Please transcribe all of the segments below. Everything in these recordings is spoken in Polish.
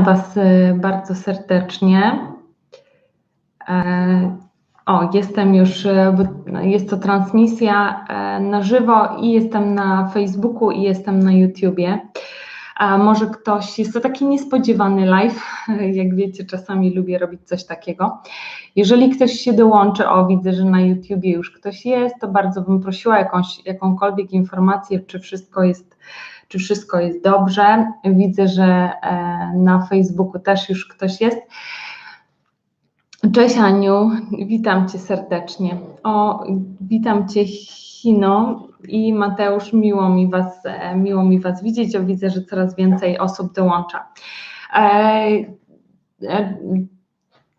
Was y, bardzo serdecznie. E, o, jestem już, y, bo jest to transmisja e, na żywo i jestem na Facebooku i jestem na YouTubie. A może ktoś, jest to taki niespodziewany live, jak wiecie, czasami lubię robić coś takiego. Jeżeli ktoś się dołączy, o widzę, że na YouTubie już ktoś jest, to bardzo bym prosiła jakąś, jakąkolwiek informację, czy wszystko jest czy wszystko jest dobrze. Widzę, że e, na Facebooku też już ktoś jest. Cześć Aniu, witam Cię serdecznie. O, witam Cię Hino i Mateusz, miło mi Was, e, miło mi was widzieć. O, widzę, że coraz więcej osób dołącza. E,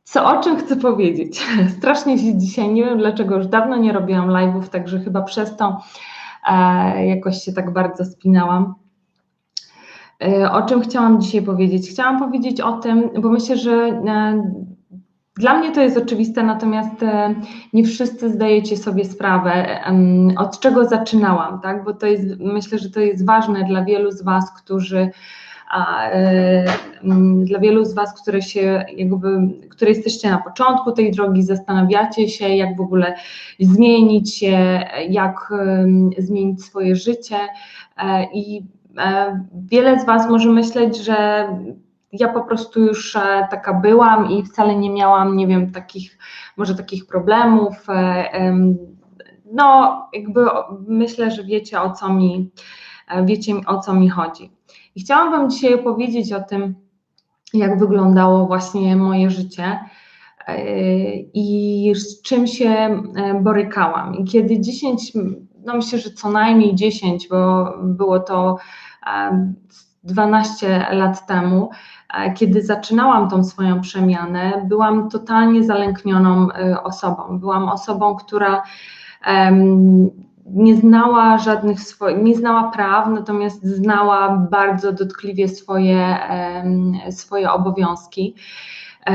co o czym chcę powiedzieć? Strasznie się dzisiaj, nie wiem dlaczego, już dawno nie robiłam live'ów, także chyba przez to jakoś się tak bardzo spinałam. E, o czym chciałam dzisiaj powiedzieć? Chciałam powiedzieć o tym, bo myślę, że e, dla mnie to jest oczywiste, natomiast e, nie wszyscy zdajecie sobie sprawę, od czego zaczynałam, tak? Bo to jest, myślę, że to jest ważne dla wielu z Was, którzy a, dla wielu z Was, które się jakby, które jesteście na początku tej drogi, zastanawiacie się, jak w ogóle zmienić się, jak zmienić swoje życie i wiele z Was może myśleć, że ja po prostu już e, taka byłam i wcale nie miałam, nie wiem, takich, może takich problemów. E, no, jakby myślę, że wiecie o co mi, wiecie o co mi chodzi. I chciałam Wam dzisiaj opowiedzieć o tym, jak wyglądało właśnie moje życie i z czym się borykałam. I kiedy 10, no myślę, że co najmniej 10, bo było to 12 lat temu, e, kiedy zaczynałam tą swoją przemianę, byłam totalnie zalęknioną e, osobą. Byłam osobą, która nie znała żadnych swoich, nie znała praw, natomiast znała bardzo dotkliwie swoje, swoje obowiązki. E,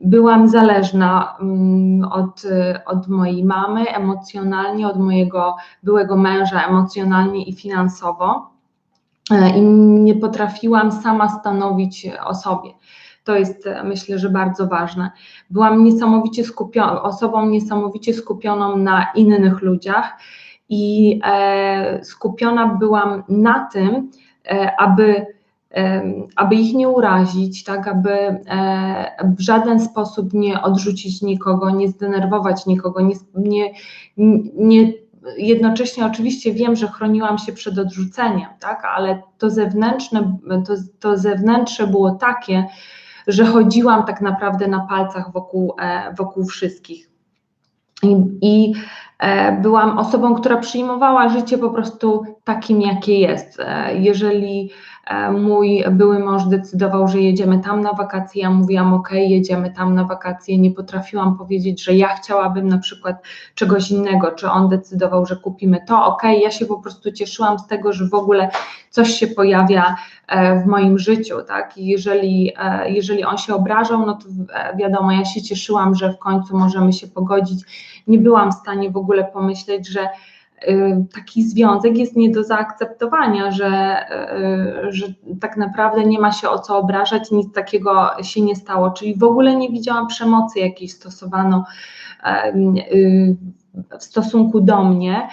byłam zależna mm, od, od mojej mamy emocjonalnie, od mojego byłego męża emocjonalnie i finansowo. E, i nie potrafiłam sama stanowić o sobie. To jest myślę, że bardzo ważne. Byłam niesamowicie skupioną, osobą niesamowicie skupioną na innych ludziach i e, skupiona byłam na tym, e, aby, e, aby ich nie urazić, tak, aby e, w żaden sposób nie odrzucić nikogo, nie zdenerwować nikogo, nie, nie, nie jednocześnie oczywiście wiem, że chroniłam się przed odrzuceniem, tak, ale to zewnętrzne, to, to zewnętrzne było takie, że chodziłam tak naprawdę na palcach wokół, e, wokół wszystkich. I, i e, byłam osobą, która przyjmowała życie po prostu takim, jakie jest. E, jeżeli mój były mąż decydował, że jedziemy tam na wakacje, ja mówiłam, ok, jedziemy tam na wakacje, nie potrafiłam powiedzieć, że ja chciałabym na przykład czegoś innego, czy on decydował, że kupimy to, ok, ja się po prostu cieszyłam z tego, że w ogóle coś się pojawia e, w moim życiu, tak, i jeżeli, e, jeżeli on się obrażał, no to wiadomo, ja się cieszyłam, że w końcu możemy się pogodzić, nie byłam w stanie w ogóle pomyśleć, że taki związek jest nie do zaakceptowania, że, y, że tak naprawdę nie ma się o co obrażać, nic takiego się nie stało. Czyli w ogóle nie widziałam przemocy jakiej stosowano y, w stosunku do mnie.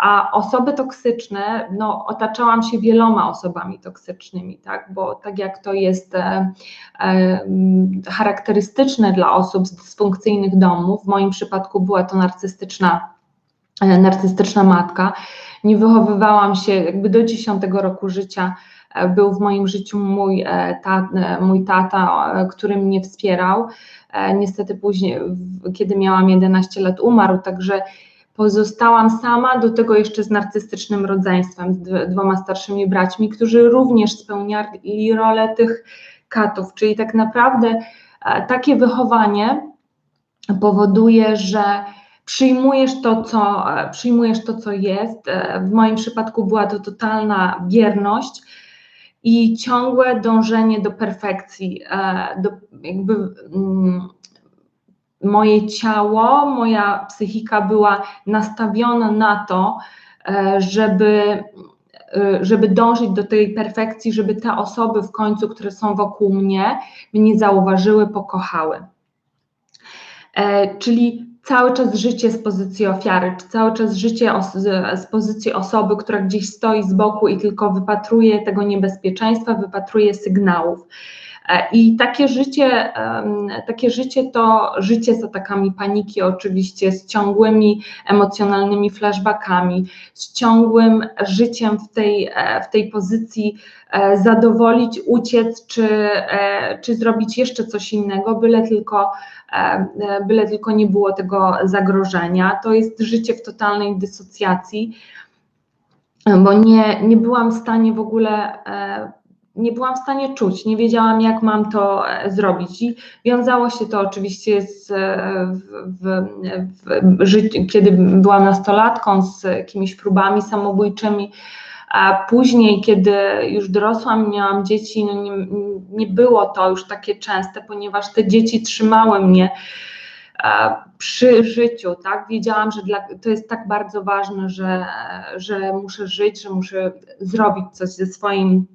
A osoby toksyczne, no, otaczałam się wieloma osobami toksycznymi, tak? bo tak jak to jest e, e, charakterystyczne dla osób z dysfunkcyjnych domów, w moim przypadku była to narcystyczna narcystyczna matka. Nie wychowywałam się, jakby do 10 roku życia e, był w moim życiu mój, e, ta, mój tata, który mnie wspierał. Niestety później, kiedy miałam 11 lat, umarł, także pozostałam sama, do tego jeszcze z narcystycznym rodzeństwem, z dwoma starszymi braćmi, którzy również spełniali rolę tych katów. Czyli tak naprawdę takie wychowanie powoduje, że przyjmujesz to, co, przyjmujesz to, co jest. E, w moim przypadku była to totalna bierność i ciągłe dążenie do perfekcji, e, do jakby mm, moje ciało, moja psychika była nastawiona na to, e, żeby żeby dążyć do tej perfekcji, żeby te osoby w końcu, które są wokół mnie, mnie zauważyły, pokochały. Czyli cały czas życie z pozycji ofiary, czy cały czas życie z, pozycji osoby, która gdzieś stoi z boku i tylko wypatruje tego niebezpieczeństwa, wypatruje sygnałów. E, I takie życie, takie życie to życie z atakami paniki, oczywiście, z ciągłymi emocjonalnymi flashbackami, z ciągłym życiem w tej, e, w tej pozycji e, zadowolić, uciec, czy, czy zrobić jeszcze coś innego, byle tylko, byle tylko nie było tego zagrożenia. To jest życie w totalnej dysocjacji, bo nie, nie byłam w stanie w ogóle nie byłam w stanie czuć, nie wiedziałam, jak mam to e, zrobić. I wiązało się to oczywiście z, e, w, w, w, kiedy byłam nastolatką, z jakimiś próbami samobójczymi. A później, kiedy już dorosłam, miałam dzieci, no nie, nie było to już takie częste, ponieważ te dzieci trzymały mnie e, przy życiu, tak? Wiedziałam, że dla, to jest tak bardzo ważne, że, że muszę żyć, że muszę zrobić coś ze swoim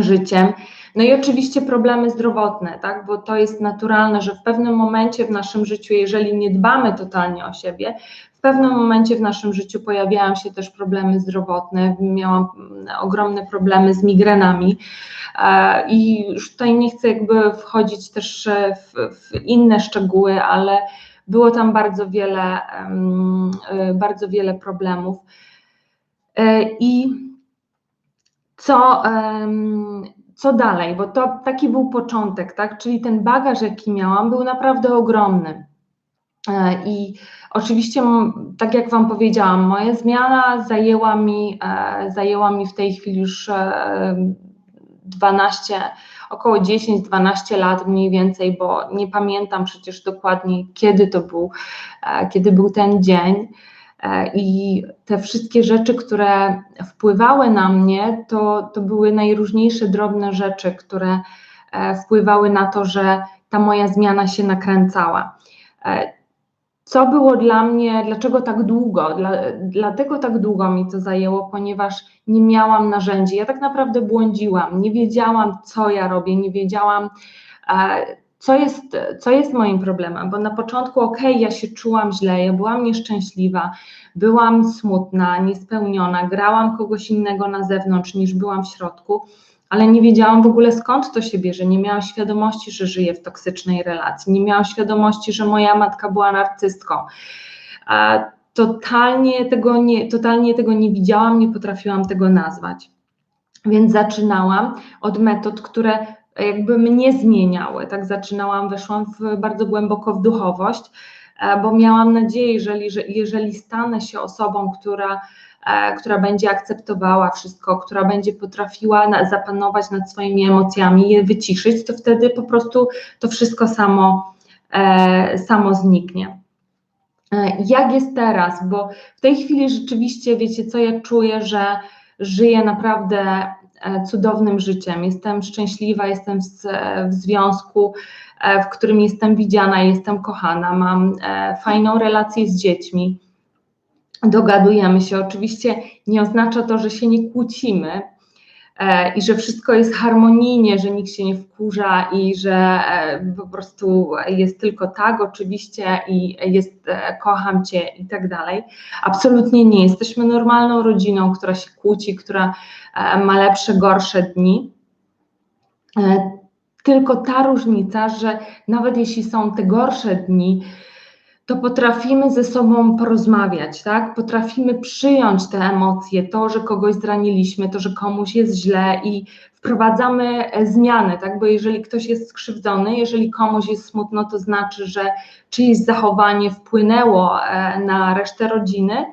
życiem. No i oczywiście problemy zdrowotne, tak, bo to jest naturalne, że w pewnym momencie w naszym życiu, jeżeli nie dbamy totalnie o siebie, w pewnym momencie w naszym życiu pojawiają się też problemy zdrowotne. Miałam ogromne problemy z migrenami e, i już tutaj nie chcę jakby wchodzić też w, w inne szczegóły, ale było tam bardzo wiele, e, bardzo wiele problemów. E, I co, co dalej, bo to taki był początek, tak? Czyli ten bagaż, jaki miałam, był naprawdę ogromny. E, I oczywiście, tak jak Wam powiedziałam, moja zmiana zajęła mi, e, zajęła mi w tej chwili już 12, e, około 10-12 lat mniej więcej, bo nie pamiętam przecież dokładnie, kiedy to był, kiedy był ten dzień. E, I te wszystkie rzeczy, które wpływały na mnie, to, to były najróżniejsze drobne rzeczy, które e, wpływały na to, że ta moja zmiana się nakręcała. E, co było dla mnie, dlaczego tak długo? Dla, dlatego tak długo mi to zajęło, ponieważ nie miałam narzędzi. Ja tak naprawdę błądziłam, nie wiedziałam, co ja robię, nie wiedziałam, co jest, co jest moim problemem, bo na początku, ok, ja się czułam źle, ja byłam nieszczęśliwa, byłam smutna, niespełniona, grałam kogoś innego na zewnątrz niż byłam w środku, ale nie wiedziałam w ogóle skąd to się bierze, nie miałam świadomości, że żyję w toksycznej relacji, nie miałam świadomości, że moja matka była narcystką. Totalnie tego nie, totalnie tego nie widziałam, nie potrafiłam tego nazwać. Więc zaczynałam od metod, które jakby mnie zmieniały. Tak zaczynałam, weszłam w, bardzo głęboko w duchowość, e, bo miałam nadzieję, że jeżeli stanę się osobą, która, e, która będzie akceptowała wszystko, która będzie potrafiła zapanować nad swoimi emocjami, je wyciszyć, to wtedy po prostu to wszystko samo, e, samo zniknie. Jak jest teraz? Bo w tej chwili rzeczywiście, wiecie co, ja czuję, że żyję naprawdę cudownym życiem. Jestem szczęśliwa, jestem w, w związku, e, w którym jestem widziana, jestem kochana, mam e, fajną relację z dziećmi. Dogadujemy się. Oczywiście nie oznacza to, że się nie kłócimy, i że wszystko jest harmonijnie, że nikt się nie wkurza i że po prostu jest tylko tak oczywiście i jest kocham cię i tak dalej. Absolutnie nie. Jesteśmy normalną rodziną, która się kłóci, która E, ma lepsze, gorsze dni. E, tylko ta różnica, że nawet jeśli są te gorsze dni, to potrafimy ze sobą porozmawiać, tak? Potrafimy przyjąć te emocje, to, że kogoś zraniliśmy, to, że komuś jest źle i wprowadzamy e, zmiany, tak? Bo jeżeli ktoś jest skrzywdzony, jeżeli komuś jest smutno, to znaczy, że czyjeś zachowanie wpłynęło na resztę rodziny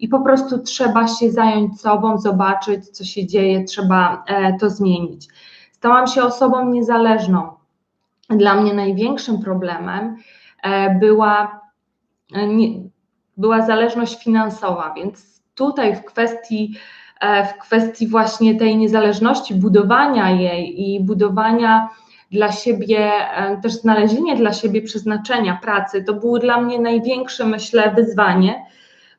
i po prostu trzeba się zająć sobą, zobaczyć, co się dzieje, trzeba e, to zmienić. Stałam się osobą niezależną. Dla mnie największym problemem e, była, e, była zależność finansowa, więc tutaj w kwestii, w kwestii właśnie tej niezależności, budowania jej i budowania dla siebie, też znalezienie dla siebie przeznaczenia pracy, to było dla mnie największe, myślę, wyzwanie,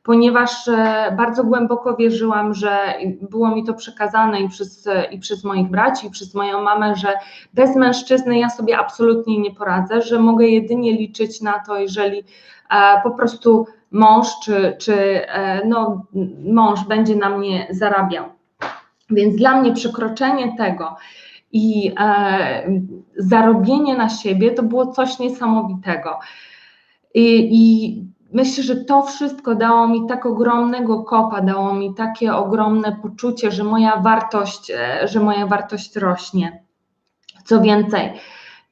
ponieważ e, bardzo głęboko wierzyłam, że było mi to przekazane i przez, i przez moich braci, i przez moją mamę, że bez mężczyzny ja sobie absolutnie nie poradzę, że mogę jedynie liczyć na to, jeżeli e, po prostu mąż czy, czy e, no, mąż będzie na mnie zarabiał. Więc dla mnie przekroczenie tego i e, zarobienie na siebie to było coś niesamowitego. I, I myślę, że to wszystko dało mi tak ogromnego kopa, dało mi takie ogromne poczucie, że moja wartość, e, że moja wartość rośnie. Co więcej,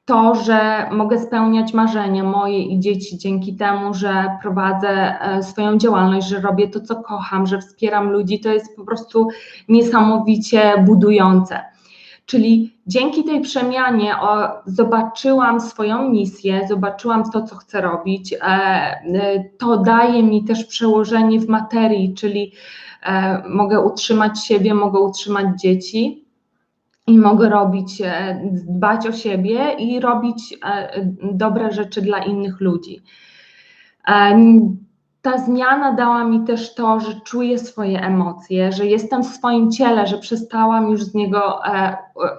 to, że mogę spełniać marzenia moje i dzieci dzięki temu, że prowadzę e, swoją działalność, że robię to, co kocham, że wspieram ludzi, to jest po prostu niesamowicie budujące. Czyli dzięki tej przemianie o, zobaczyłam swoją misję, zobaczyłam to, co chcę robić. E, e, to daje mi też przełożenie w materii, czyli e, mogę utrzymać siebie, mogę utrzymać dzieci i mogę robić, e, dbać o siebie i robić e, dobre rzeczy dla innych ludzi. E, ta zmiana dała mi też to, że czuję swoje emocje, że jestem w swoim ciele, że przestałam już z niego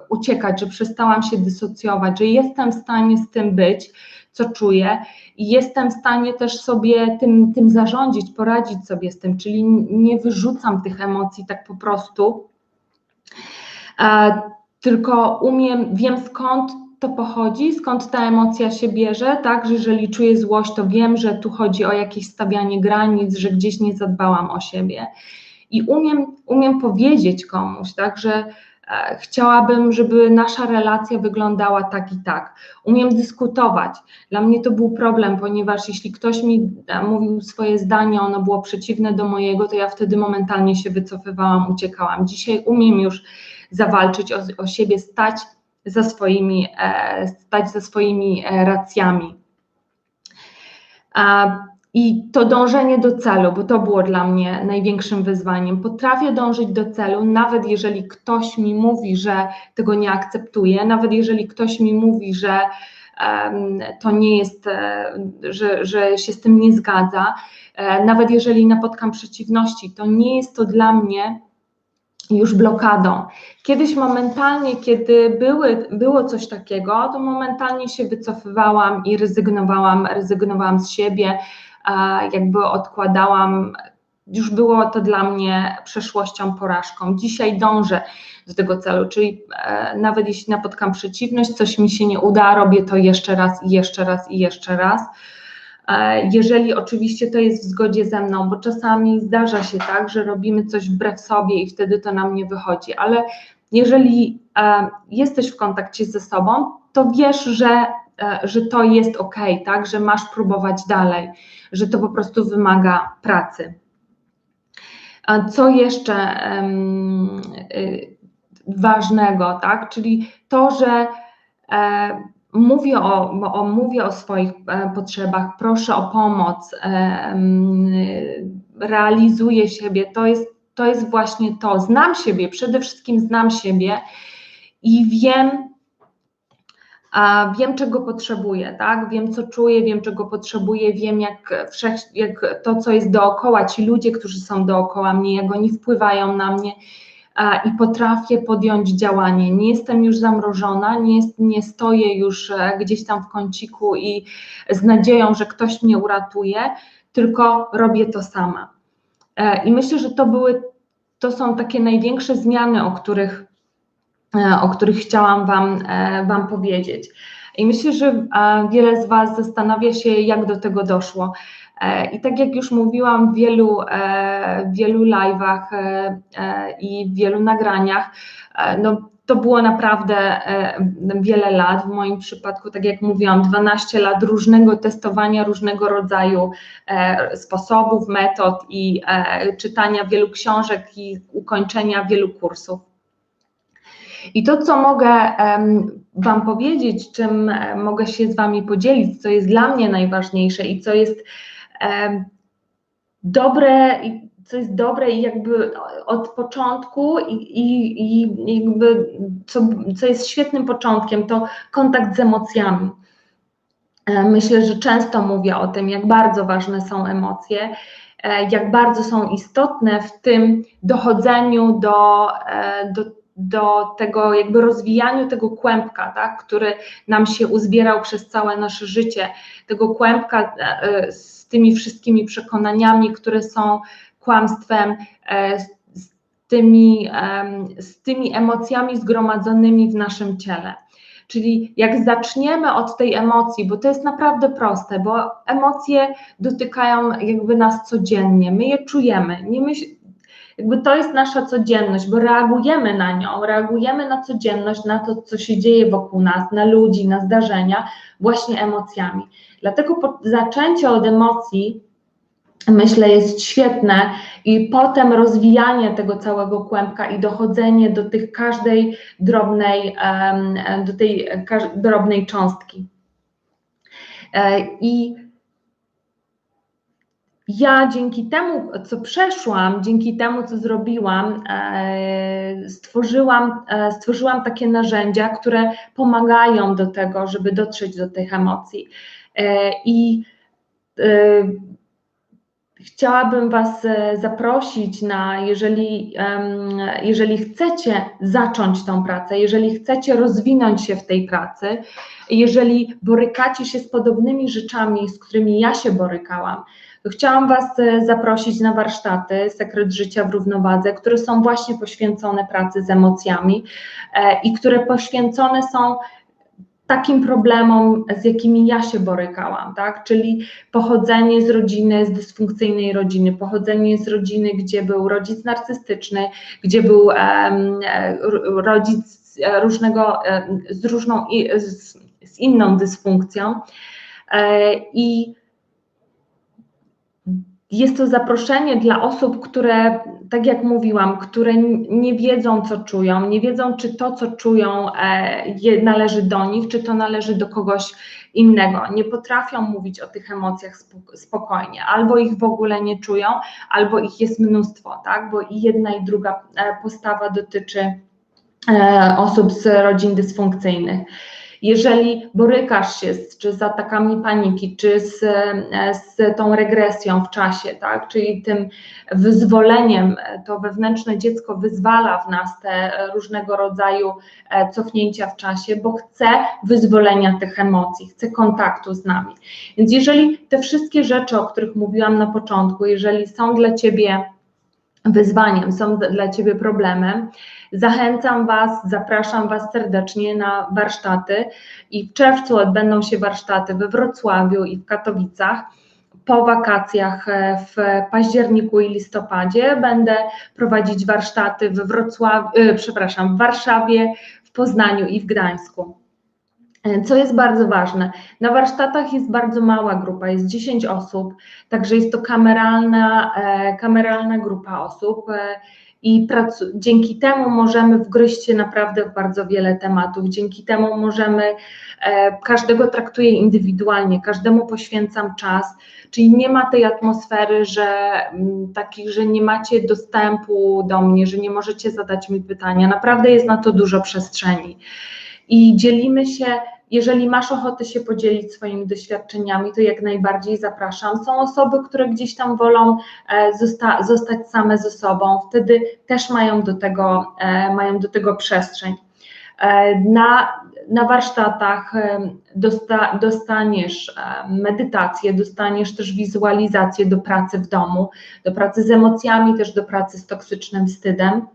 uciekać, że przestałam się dysocjować, że jestem w stanie z tym być, co czuję i jestem w stanie też sobie tym, tym zarządzić, poradzić sobie z tym, czyli nie wyrzucam tych emocji tak po prostu, tylko umiem, wiem skąd to pochodzi, skąd ta emocja się bierze, tak, że jeżeli czuję złość, to wiem, że tu chodzi o jakieś stawianie granic, że gdzieś nie zadbałam o siebie. I umiem, umiem powiedzieć komuś, tak, że e, chciałabym, żeby nasza relacja wyglądała tak i tak. Umiem dyskutować. Dla mnie to był problem, ponieważ jeśli ktoś mi e, mówił swoje zdanie, ono było przeciwne do mojego, to ja wtedy momentalnie się wycofywałam, uciekałam. Dzisiaj umiem już zawalczyć o, o siebie, stać za swoimi, e, stać za swoimi e, racjami. I to dążenie do celu, bo to było dla mnie największym wyzwaniem. Potrafię dążyć do celu, nawet jeżeli ktoś mi mówi, że tego nie akceptuje, nawet jeżeli ktoś mi mówi, że to nie jest, e, że, że się z tym nie zgadza, nawet jeżeli napotkam przeciwności, to nie jest to dla mnie już blokadą. Kiedyś momentalnie, kiedy były, było coś takiego, to momentalnie się wycofywałam i rezygnowałam, rezygnowałam z siebie, jakby odkładałam. Już było to dla mnie przeszłością, porażką. Dzisiaj dążę do tego celu, czyli e, nawet jeśli napotkam przeciwność, coś mi się nie uda, robię to jeszcze raz i jeszcze raz i jeszcze raz jeżeli oczywiście to jest w zgodzie ze mną, bo czasami zdarza się tak, że robimy coś wbrew sobie i wtedy to nam nie wychodzi, ale jeżeli e, jesteś w kontakcie ze sobą, to wiesz, że, e, że to jest ok, tak, że masz próbować dalej, że to po prostu wymaga pracy. Co jeszcze ważnego, tak, czyli to, że mówię o, o, mówię o swoich e, potrzebach, proszę o pomoc, e, realizuję siebie, to jest, to jest właśnie to. Znam siebie, przede wszystkim znam siebie i wiem, wiem, czego potrzebuję, tak? Wiem, co czuję, wiem, czego potrzebuję, wiem, jak, wszech, jak to, co jest dookoła, ci ludzie, którzy są dookoła mnie, jak oni wpływają na mnie i potrafię podjąć działanie. Nie jestem już zamrożona, nie, jest, nie stoję już e, gdzieś tam w kąciku i z nadzieją, że ktoś mnie uratuje, tylko robię to sama. E, I myślę, że to były, to są takie największe zmiany, o których, e, o których chciałam Wam, wam powiedzieć. I myślę, że wiele z Was zastanawia się, jak do tego doszło. E, I tak jak już mówiłam w wielu, e, wielu live'ach e, i wielu nagraniach, no to było naprawdę wiele lat. W moim przypadku, tak jak mówiłam, 12 lat różnego testowania, różnego rodzaju sposobów, metod i czytania wielu książek i ukończenia wielu kursów. I to, co mogę Wam powiedzieć, czym mogę się z Wami podzielić, co jest dla mnie najważniejsze i co jest dobre, co jest dobre i jakby od początku i, i, i jakby co, co jest świetnym początkiem, to kontakt z emocjami. E, myślę, że często mówię o tym, jak bardzo ważne są emocje jak bardzo są istotne w tym dochodzeniu do, do do tego jakby rozwijaniu tego kłębka, tak, który nam się uzbierał przez całe nasze życie, tego kłębka e, z tymi wszystkimi przekonaniami, które są kłamstwem, e, z tymi, z tymi emocjami zgromadzonymi w naszym ciele. Czyli jak zaczniemy od tej emocji, bo to jest naprawdę proste, bo emocje dotykają jakby nas codziennie, my je czujemy. Nie myśl, jakby to jest nasza codzienność, bo reagujemy na nią, reagujemy na codzienność, na to, co się dzieje wokół nas, na ludzi, na zdarzenia, właśnie emocjami. Dlatego zaczęcie od emocji myślę, jest świetne i potem rozwijanie tego całego kłębka i dochodzenie do tych każdej drobnej, do tej drobnej cząstki. E, I ja dzięki temu, co przeszłam, dzięki temu, co zrobiłam, e, stworzyłam, e, stworzyłam takie narzędzia, które pomagają do tego, żeby dotrzeć do tych emocji. E, I chciałabym Was zaprosić na, jeżeli, jeżeli chcecie zacząć tą pracę, jeżeli chcecie rozwinąć się w tej pracy, jeżeli borykacie się z podobnymi rzeczami, z którymi ja się borykałam, Chciałam Was e, zaprosić na warsztaty Sekret Życia w Równowadze, które są właśnie poświęcone pracy z emocjami e, i które poświęcone są takim problemom, z jakimi ja się borykałam, tak? Czyli pochodzenie z rodziny, z dysfunkcyjnej rodziny, pochodzenie z rodziny, gdzie był rodzic narcystyczny, gdzie był um, rodzic różnego, z różną, z, z inną dysfunkcją. I jest to zaproszenie dla osób, które, tak jak mówiłam, które nie wiedzą, co czują, nie wiedzą, czy to, co czują, e, należy do nich, czy to należy do kogoś innego. Nie potrafią mówić o tych emocjach spokojnie, albo ich w ogóle nie czują, albo ich jest mnóstwo, tak? Bo i jedna, i druga e, postawa dotyczy e, osób z rodzin dysfunkcyjnych. Jeżeli borykasz się z, czy z atakami paniki, czy z, z tą regresją w czasie, tak, czyli tym wyzwoleniem, to wewnętrzne dziecko wyzwala w nas te różnego rodzaju e, cofnięcia w czasie, bo chce wyzwolenia tych emocji, chce kontaktu z nami. Więc jeżeli te wszystkie rzeczy, o których mówiłam na początku, jeżeli są dla Ciebie wyzwaniem, są dla Ciebie problemem, Zachęcam Was, zapraszam Was serdecznie na warsztaty i w czerwcu odbędą się warsztaty we Wrocławiu i w Katowicach. Po wakacjach e, w październiku i listopadzie będę prowadzić warsztaty we Wrocławiu, e, przepraszam, w Warszawie, w Poznaniu i w Gdańsku. E, co jest bardzo ważne, na warsztatach jest bardzo mała grupa, jest 10 osób, także jest to kameralna, kameralna grupa osób i dzięki temu możemy wgryźć się naprawdę w bardzo wiele tematów. Dzięki temu możemy, e, każdego traktuję indywidualnie, każdemu poświęcam czas, czyli nie ma tej atmosfery, że takich, że nie macie dostępu do mnie, że nie możecie zadać mi pytania. Naprawdę jest na to dużo przestrzeni. I dzielimy się jeżeli masz ochotę się podzielić swoimi doświadczeniami, to jak najbardziej zapraszam. Są osoby, które gdzieś tam wolą e, zosta zostać same ze sobą, wtedy też mają do tego, e, mają do tego przestrzeń. E, na, na warsztatach dosta, dostaniesz medytację, dostaniesz też wizualizację do pracy w domu, do pracy z emocjami, też do pracy z toksycznym wstydem.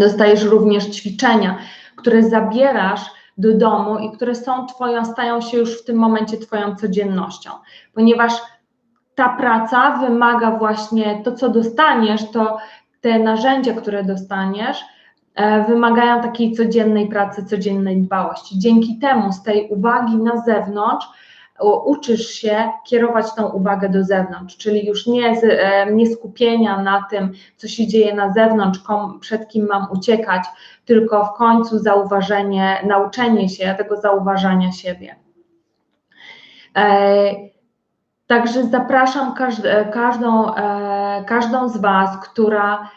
Dostajesz również ćwiczenia, które zabierasz do domu i które są twoją, stają się już w tym momencie twoją codziennością, ponieważ ta praca wymaga właśnie to, co dostaniesz, to te narzędzia, które dostaniesz, e, wymagają takiej codziennej pracy, codziennej dbałości. Dzięki temu z tej uwagi na zewnątrz uczysz się kierować tą uwagę do zewnątrz, czyli już nie, e, nie skupienia na tym, co się dzieje na zewnątrz, kom, przed kim mam uciekać, tylko w końcu zauważenie, nauczenie się tego zauważania siebie. E, także zapraszam każd, każdą, e, każdą z Was, która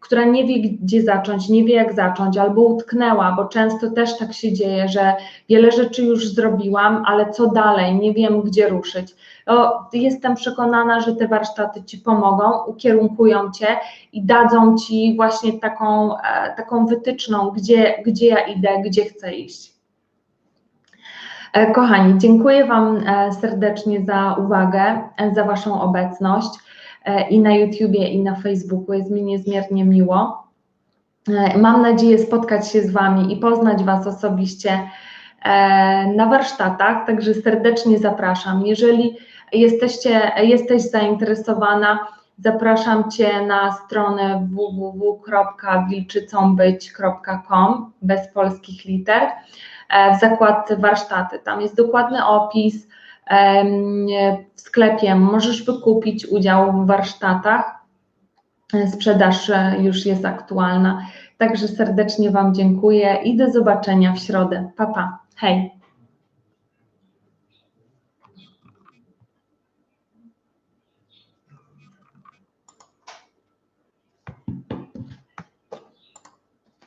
która nie wie, gdzie zacząć, nie wie, jak zacząć, albo utknęła, bo często też tak się dzieje, że wiele rzeczy już zrobiłam, ale co dalej, nie wiem, gdzie ruszyć. To jestem przekonana, że te warsztaty Ci pomogą, ukierunkują Cię i dadzą Ci właśnie taką, e, taką wytyczną, gdzie, gdzie ja idę, gdzie chcę iść. E, kochani, dziękuję Wam serdecznie za uwagę, za Waszą obecność. E, i na YouTubie, i na Facebooku. Jest mi niezmiernie miło. E, mam nadzieję spotkać się z Wami i poznać Was osobiście e, na warsztatach, także serdecznie zapraszam. Jeżeli jesteście, jesteś zainteresowana, zapraszam Cię na stronę www.wilczycąbyć.com bez polskich liter w zakładce warsztaty. Tam jest dokładny opis, w sklepie możesz wykupić udział w warsztatach. Sprzedaż e, już jest aktualna. Także serdecznie Wam dziękuję i do zobaczenia w środę. Pa, pa. Hej!